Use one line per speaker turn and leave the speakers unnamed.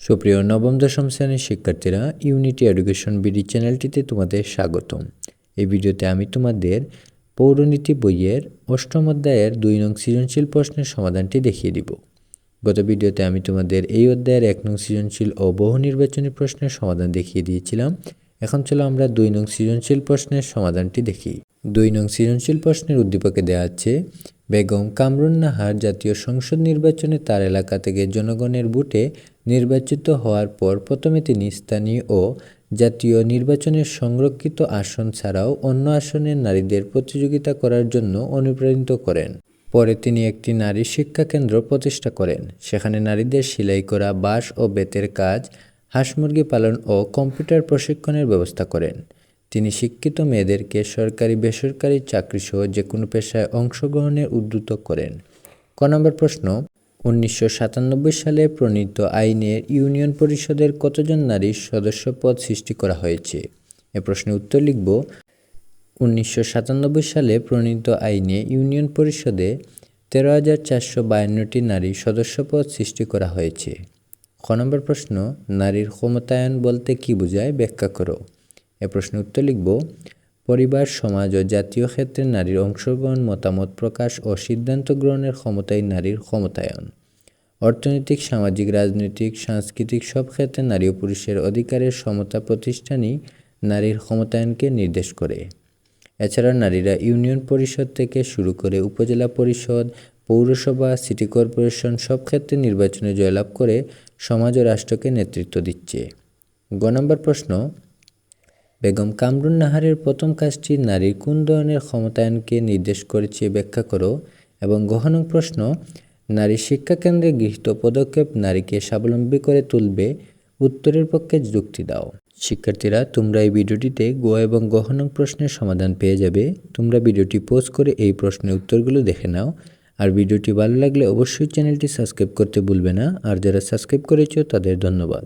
সুপ্রিয় নবম, দশম শ্রেণির শিক্ষার্থীরা ইউনিটি এডুকেশন বিডি চ্যানেলটিতে তোমাদের স্বাগতম। এই ভিডিওতে আমি তোমাদের পৌরনীতি বইয়ের অষ্টম অধ্যায়ের দুই নং সৃজনশীল প্রশ্নের সমাধানটি দেখিয়ে দিব। গত ভিডিওতে আমি তোমাদের এই অধ্যায়ের এক নং সৃজনশীল ও বহু নির্বাচনী প্রশ্নের সমাধান দেখিয়ে দিয়েছিলাম। এখন চলো আমরা দুই নং সৃজনশীল প্রশ্নের সমাধানটি দেখি। দুই নং সৃজনশীল প্রশ্নের উদ্দীপকে দেওয়া আছে বেগম কামরুন নাহার জাতীয় সংসদ নির্বাচনে তার এলাকা থেকে জনগণের ভোটে নির্বাচিত হওয়ার পর প্রথমে তিনি স্থানীয় ও জাতীয় নির্বাচনের সংরক্ষিত আসন ছাড়াও অন্য আসনের নারীদের প্রতিযোগিতা করার জন্য অনুপ্রাণিত করেন। পরে তিনি একটি নারী শিক্ষা কেন্দ্র প্রতিষ্ঠা করেন। সেখানে নারীদের সেলাই করা, বাঁশ ও বেতের কাজ, হাঁস মুরগি পালন ও কম্পিউটার প্রশিক্ষণের ব্যবস্থা করেন। তিনি শিক্ষিত মেয়েদেরকে সরকারি, বেসরকারি চাকরিসহ যে কোনো পেশায় অংশগ্রহণের উদ্যুত করেন। ক নম্বর প্রশ্ন, উনিশশো সাতানব্বই সালে প্রণীত আইনের ইউনিয়ন পরিষদের কতজন নারী সদস্যপদ সৃষ্টি করা হয়েছে? এ প্রশ্নের উত্তর লিখব, উনিশশো সাতানব্বই সালে প্রণীত আইনে ইউনিয়ন পরিষদে তেরো হাজার চারশো বায়ান্নটি নারী সদস্যপদ সৃষ্টি করা হয়েছে। খ নম্বর প্রশ্ন, নারীর ক্ষমতায়ন বলতে কী বোঝায়? ব্যাখ্যা করো। এ প্রশ্নের উত্তর লিখব, পরিবার, সমাজ ও জাতীয় ক্ষেত্রে নারীর অংশগ্রহণ, মতামত প্রকাশ ও সিদ্ধান্ত গ্রহণের ক্ষমতাই নারীর ক্ষমতায়ন। অর্থনৈতিক, সামাজিক, রাজনৈতিক, সাংস্কৃতিক সব ক্ষেত্রে নারী ও পুরুষের অধিকারের সমতা প্রতিষ্ঠানই নারীর ক্ষমতায়নকে নির্দেশ করে। এছাড়া নারীরা ইউনিয়ন পরিষদ থেকে শুরু করে উপজেলা পরিষদ, পৌরসভা, সিটি কর্পোরেশন সব ক্ষেত্রে নির্বাচনে জয়লাভ করে সমাজ ও রাষ্ট্রকে নেতৃত্ব দিচ্ছে। গ নম্বর প্রশ্ন বেগম কামরুন নাহারের প্রথম কাজটি নারীর কোন ধরনের ক্ষমতায়নকে নির্দেশ করেছে ব্যাখ্যা করো এবং গহন প্রশ্ন, নারী শিক্ষা কেন্দ্রে গৃহীত পদক্ষেপ নারীকে স্বাবলম্বী করে তুলবে, উত্তরের পক্ষে যুক্তি দাও। শিক্ষার্থীরা, তোমরা এই ভিডিওটিতে গো এবং গহন প্রশ্নের সমাধান পেয়ে যাবে। তোমরা ভিডিওটি পোস্ট করে এই প্রশ্নের উত্তরগুলো দেখে নাও। আর ভিডিওটি ভালো লাগলে অবশ্যই চ্যানেলটি সাবস্ক্রাইব করতে ভুলবে না। আর যারা সাবস্ক্রাইব করেছ তাদের ধন্যবাদ।